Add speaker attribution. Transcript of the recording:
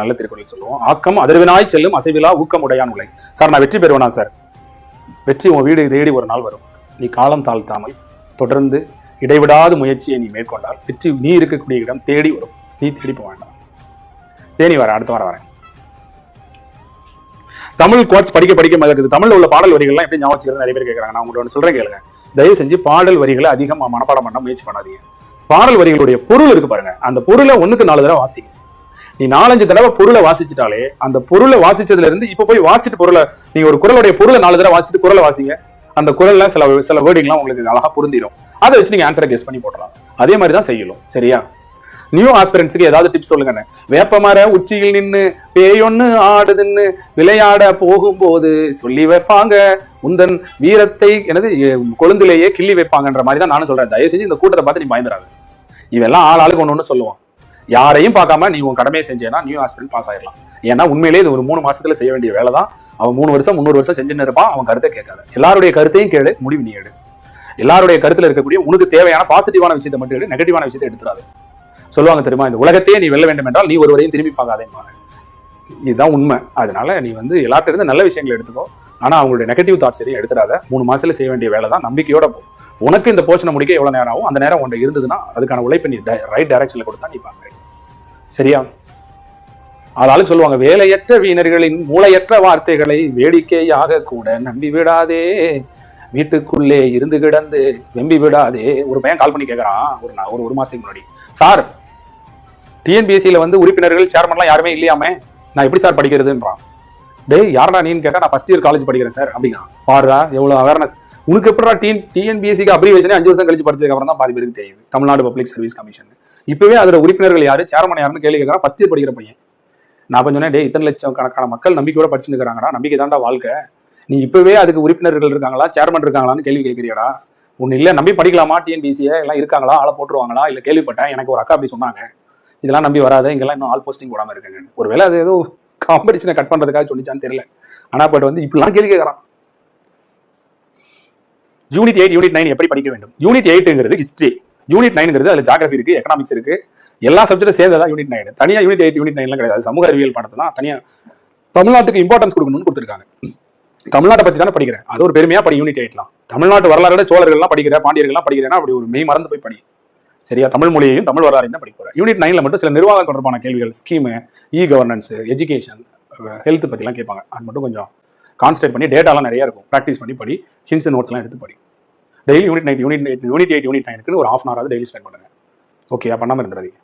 Speaker 1: நல்ல திருக்குறள் சொல்லுவோம். ஆக்கம் அதிர்வினாய் செல்லும் அசைவிலா ஊக்கமுடையான் உலை. சார் நான் வெற்றி பெறுவேனா சார்? வெற்றி உன் வீடு தேடி ஒரு நாள் வரும். நீ காலம் தாழ்த்தாமல் தொடர்ந்து இடைவிடாத முயற்சியை நீ மேற்கொண்டால் வெற்றி நீ இருக்கக்கூடிய இடம் தேடி வரும். நீ தேடி போக வேண்டாம். தேனி வரேன் அடுத்த வாரம் வரேன். தமிழ் கோட்ஸ் படிக்க படிக்க மதக்குது தமிழ்ல உள்ள பாடல் வரிகள்லாம் எப்படி ஞாபகம் நிறைய பேர் கேட்கறாங்க நான் உங்களோட சொல்றேன் கேளுங்க. தயவு செஞ்சு பாடல் வரிகளை அதிகமாக மனப்பாடம் பண்ண முயற்சி பண்ணாதீங்க. பாடல் வரிகளுடைய பொருள் இருக்கு பாருங்க. அந்த பொருளை ஒண்ணுக்கு நாலு தடவை வாசிங்க. நீ நாலஞ்சு தடவை பொருளை வாசிச்சிட்டாலே அந்த பொருளை வாசிச்சதுல இருந்து இப்ப போய் வாசிட்டு பொருளை நீங்க ஒரு குரலுடைய பொருளை நாலு தடவை வாசிட்டு குரலை வாசிங்க. அந்த குரல்ல சில சில வேர்டிங்லாம் உங்களுக்கு அழகா புரிந்திடும் அதை வச்சு நீங்க ஆன்சரை கெஸ் பண்ணி போடலாம் அதே மாதிரி தான் செய்யணும் சரியா? நியூ ஆஸ்பிரன்ஸுக்கு ஏதாவது டிப்ஸ் சொல்லுங்க வேப்பமர உச்சியில் நின்று பேயொன்னு ஆடுதுன்னு விளையாட போகும்போது சொல்லி வைப்பாங்க. உந்தன் வீரத்தை எனது கொழுந்திலேயே கிள்ளி வைப்பாங்கன்ற மாதிரி தான் நானும் சொல்றேன். தயவு செஞ்சு இந்த கூட்டத்தை பார்த்து நீ பயந்துடாது இவெல்லாம் ஆள் ஆளுக்கு ஒன்று ஒன்று சொல்லுவான். யாரையும் பார்க்காம நீ உன் கடமையை செஞ்சேன்னா நியூ ஆஸ்பிரண்ட் பாஸ் ஆயிடலாம் ஏன்னா உண்மையிலேயே இது ஒரு மூணு மாசத்துல செய்ய வேண்டிய வேலை தான் அவன் மூணு வருஷம் முந்நூறு வருஷம் செஞ்சுன்னு இருப்பான் அவன் கருத்தை கேட்காது. எல்லாருடைய கருத்தையும் கேளு முடிவு நீ எடு. எல்லாருடைய கருத்துல இருக்கக்கூடிய உனக்கு தேவையான பாசிட்டிவான விஷயத்தை மட்டும் எடு நெகட்டிவான விஷயத்தை எடுத்துறாது சொல்லுவாங்க தெரியுமா இந்த உலகத்தையே நீ வெல்ல வேண்டும் என்றால் நீ ஒருவரையும் திரும்பி பார்க்காதேம்பாங்க இதுதான் உண்மை. அதனால நீ வந்து எல்லாத்திலிருந்து நல்ல விஷயங்களை எடுத்துக்கோ. ஆனா அவங்களுடைய நெகட்டிவ் தாட்ஸ் எதையும் எடுத்துறாத மூணு மாசத்துல செய்ய வேண்டிய வேலை தான் நம்பிக்கையோட போ. உனக்கு இந்த போர்ஷனை முடிக்க எவ்வளோ நேரம் ஆகும்? அந்த நேரம் உன்கிட்ட இருந்ததுன்னா அதுக்கான உழைப்பை நீ ரைட் டைரக்ஷனில் கொடுத்தா நீ பாஸ் ஆகிடும் சரியா? அதாலும் சொல்லுவாங்க வேலையற்ற வீணர்களின் மூளையற்ற வார்த்தைகளை வேடிக்கையாக கூட நம்பி விடாதே. வீட்டுக்குள்ளே இருந்து கிடந்து வெம்பி விடாதே. ஒரு பையன் கால் பண்ணி கேட்குறான் ஒரு நான் ஒரு ஒரு மாதத்துக்கு முன்னாடி. சார் டிஎன்பிஎஸ்சியில வந்து உறுப்பினர்கள் சேர்மன்லாம் யாருமே இல்லையாமே? நான் எப்படி சார் படிக்கிறதுன்றான். டேய் யாரடா நீன்னு கேட்டால் நான் ஃபஸ்ட் இயர் காலேஜ் படிக்கிறேன் சார் அப்படிங்க பாருடா எவ்வளவு அவேர்னஸ் உனக்கு எப்படா டிஎன் டிஎன்பிஎஸ்சிக்கு அப்ரிவேஷனே அஞ்சு வருஷம் கழிச்சு படிச்சதுக்கு அப்புறம் தான் பாதி பேருக்கு தெரியுது. தமிழ்நாடு பப்ளிக் சர்வீஸ் கமிஷன் இப்பவே அதோட உறுப்பினர்கள் யாரு? சேர்மன் யாருன்னு கேள்வி கேட்கறான் ஃபர்ஸ்ட் இயர் படிக்கிற பையன். நான் கொஞ்சம் சொன்னேன் இத்தனை லட்சம் கணக்கான மக்கள் நம்பிக்கையோட படிச்சுட்டு இருக்கிறாங்கடா. நம்பிக்கை தாண்டா வாழ்க்கை. நீ இப்பவே அதுக்கு உறுப்பினர்கள் இருக்காங்களா? சேர்மன் இருக்காங்களான்னு கேள்வி கேட்கிறியாடா. ஒண்ணு இல்லை நம்பி படிக்கலாமா? டிஎன்பிசியை எல்லாம் இருக்காங்களா? ஆளை போட்டுருவாங்களா? இல்லை கேள்விப்பட்டேன். எனக்கு ஒரு அக்கா அப்படி சொன்னாங்க. இதெல்லாம் நம்பி வராது இங்கெல்லாம் இன்னும் ஆல் போஸ்டிங் போடாமல் இருக்காங்க ஒருவேளை அது ஏதோ காம்படிஷனை கட் பண்ணுறதுக்காக சொல்லிச்சான்னு தெரியல. ஆனால் பட் வந்து இப்படிலாம் கேள்வி கேட்கறான். யூனிட் எயிட் யூனிட் நைன் எப்படி படிக்க வேண்டும்? யூனிட் எயிட்டுங்கிறது ஹிஸ்ட்ரி யூனிட் நைன்ங்கிறது அதில் ஜாகிரபி இருக்கு எக்கனாமிக்ஸ் இருக்கு. எல்லா சப்ஜெக்டும் சேர்ந்ததா யூனிட் நைன் தனியா யூனிட் எயிட் யூனிட் நைன்லாம் கிடையாது. அது சமூக அறிவியல் பாடத்தை தான் தனியாக தமிழ்நாட்டுக்கு இம்பார்ட்டன்ஸ் கொடுக்கணும்னு கொடுத்துருக்காங்க. தமிழ்நாட்டை பத்தி தானே படிக்கிறேன். அது ஒரு பெருமையாக படி யூனிட் எயிட்லாம் தமிழ்நாட்டு வரலாறு சோழர்கள்லாம் படிக்கிற பாண்டியர்கள்லாம் படிக்கிறேன்னா அப்படி ஒரு மெய் மறந்து போய் படி. சரியா? தமிழ் மொழியையும் தமிழ் வரலாறையும் தான் படிக்க போகிறேன் யூனிட் நைன்ல மட்டும் சில நிர்வாகம் தொடர்பான கேள்விகள் scheme e governance education health பற்றிலாம் கேட்பாங்க. அது மட்டும் கொஞ்சம் கான்சன்ட்ரேட் பண்ணி டேட்டாலாம் நிறையா இருக்கும். ப்ராக்டிஸ் பண்ணி படி. ஹின்ஸ் நோட்ஸ்லாம் எடுத்து படி. Daily unit night unit unit eight unit நைனுக்கு ஒரு half an hour daily spend பண்ணுங்க. ஓகே பண்ணாமல் இருந்துடாதீங்க.